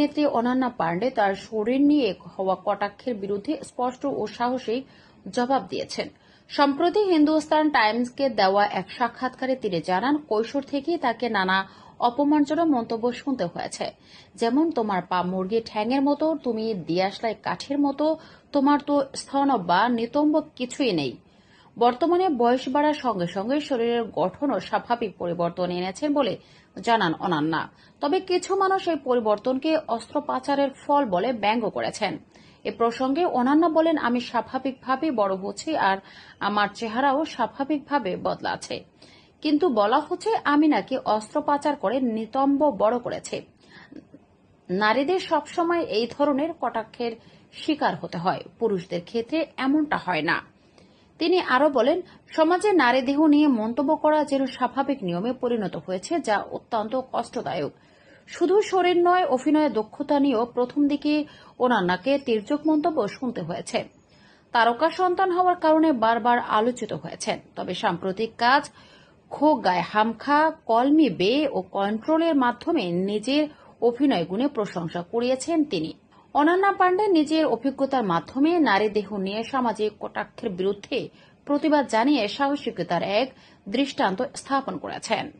অভিনেত্রী অনন্যা পাণ্ডে তার শরীর নিয়ে হওয়া কটাক্ষের বিরুদ্ধে স্পষ্ট ও সাহসী জবাব দিয়েছেন। সম্প্রতি হিন্দুস্তান টাইমসকে দেওয়া এক সাক্ষাৎকারে তিনি জানান, কৈশোর থেকেই তাকে নানা অপমানজনক মন্তব্য শুনতে হয়েছে। যেমন, তোমার পা মুরগি ঠ্যাংয়ের মতো, তুমি দিয়াশলাই কাঠের মতো, তোমার তো স্তন বা নিতম্ব কিছুই নেই। বর্তমানে বয়স বাড়ার সঙ্গে সঙ্গে শরীরের গঠনও স্বাভাবিক পরিবর্তন এনেছেন বলে জানান অনান্যা। তবে কিছু মানুষ এই পরিবর্তনকে অস্ত্রোপচারের ফল বলে ব্যঙ্গ করেছেন। এ প্রসঙ্গে অনান্যা বলেন, আমি স্বাভাবিকভাবে বড় হচ্ছি আর আমার চেহারাও স্বাভাবিকভাবে বদলাছে কিন্তু বলা হচ্ছে আমি নাকি অস্ত্রোপচার করে নিতম্ব বড় করেছি। নারীদের সবসময় এই ধরনের কটাক্ষের শিকার হতে হয়। পুরুষদের ক্ষেত্রে এমনটা হয় না। তিনি আরও বলেন, সমাজে নারী দেহ নিয়ে মন্তব্য করা যেন স্বাভাবিক নিয়মে পরিণত হয়েছে, যা অত্যন্ত কষ্টদায়ক। শুধু শরীর নয়, অভিনয়ে দক্ষতা নিয়েও প্রথম দিকে ওনান্নাকে তির্যক মন্তব্য শুনতে হয়েছে। তারকা সন্তান হওয়ার কারণে বারবার আলোচিত হয়েছেন। তবে সাম্প্রতিক কাজ খো গায়ে হামখা, কলমি বে ও কন্ট্রোলের মাধ্যমে নিজের অভিনয় গুণে প্রশংসা কুড়িয়েছেন তিনি। অনন্যা পাণ্ডে নিজের অভিজ্ঞতার মাধ্যমে নারী দেহ নিয়ে সামাজিক কটাক্ষের বিরুদ্ধে প্রতিবাদ জানিয়ে সাহসিকতার এক দৃষ্টান্ত স্থাপন করেছেন।